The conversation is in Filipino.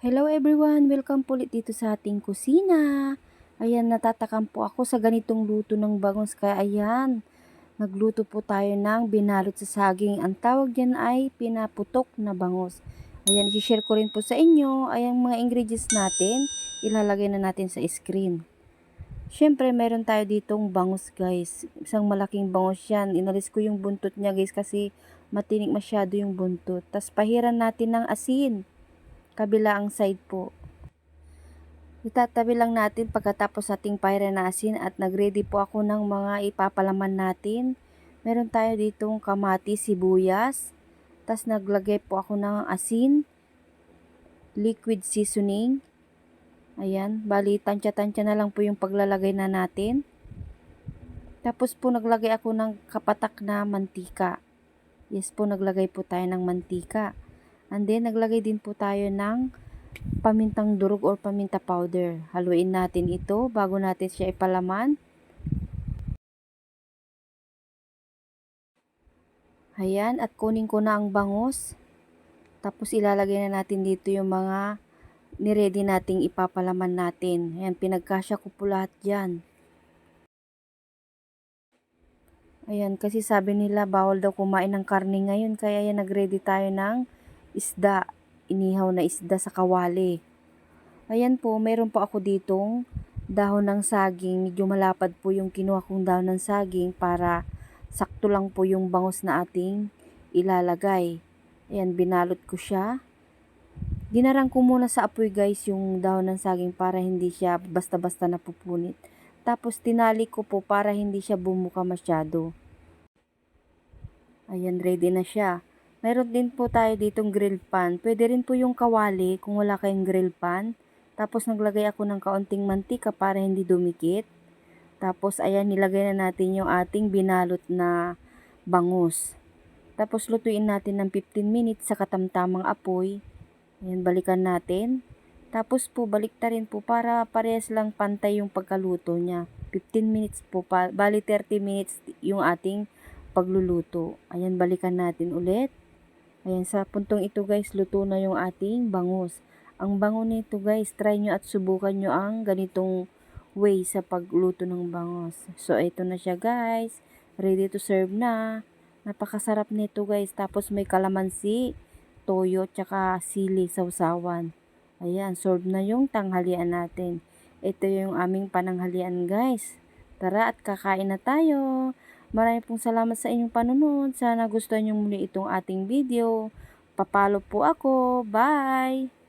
Hello everyone! Welcome po ulit dito sa ating kusina. Ayan, natatakam po ako sa ganitong luto ng bangus. Kaya ayan, nagluto po tayo ng binalot sa saging. Ang tawag dyan ay pinaputok na bangus. Ayan, isi-share ko rin po sa inyo. Ayan mga ingredients natin, ilalagay na natin sa screen. Siyempre, meron tayo ditong bangus guys. Isang malaking bangus yan. Inalis ko yung buntot niya guys kasi matinik masyado yung buntot. Tapos pahiran natin ng asin kabilaang side po. Itatabi lang natin pagkatapos ating paira na asin at nagready po ako ng mga ipapalaman natin. Meron tayo ditong kamati, sibuyas. Tapos naglagay po ako ng asin, liquid seasoning. Ayan, bali tansya-tansya na lang po yung paglalagay na natin. Tapos po naglagay ako ng kapatak na mantika. Yes po, naglagay po tayo ng mantika. And then, naglagay din po tayo ng pamintang durog or paminta powder. Haluin natin ito bago natin siya ipalaman. Ayan, at kunin ko na ang bangus. Tapos ilalagay na natin dito yung mga niready nating ipapalaman natin. Ayan, pinagkasya ko po lahat dyan. Ayan, kasi sabi nila bawal daw kumain ng karne ngayon. Kaya yan, nagready tayo ng isda, inihaw na isda sa kawali. Ayan po, meron po ako ditong dahon ng saging. Medyo malapad po yung kinuha kong dahon ng saging para sakto lang po yung bangus na ating ilalagay. Ayan, binalot ko siya. Ginarang ko muna sa apoy guys yung dahon ng saging para hindi siya basta-basta napupunit. Tapos tinali ko po para hindi siya bumuka masyado. Ayan, ready na siya. Meron din po tayo ditong grill pan. Pwede rin po yung kawali kung wala kayong grill pan. Tapos naglagay ako ng kaunting mantika para hindi dumikit. Tapos ayan nilagay na natin yung ating binalot na bangus. Tapos lutuin natin ng 15 minutes sa katamtamang apoy. Ayan balikan natin. Tapos po balik ta rin po para parehas lang pantay yung pagkaluto niya. 15 minutes po, bali 30 minutes yung ating pagluluto. Ayan balikan natin ulit. Ayan, sa puntong ito guys, luto na yung ating bangus. Ang bango nito guys, try nyo at subukan nyo ang ganitong way sa pagluto ng bangus. So, ito na siya guys. Ready to serve na. Napakasarap nito guys. Tapos may kalamansi, toyo, tsaka sili sa usawan. Ayan, serve na yung tanghalian natin. Ito yung aming pananghalian guys. Tara at kakain na tayo. Maraming pong salamat sa inyong panunod. Sana gusto niyo muli itong ating video. Papalo po ako. Bye!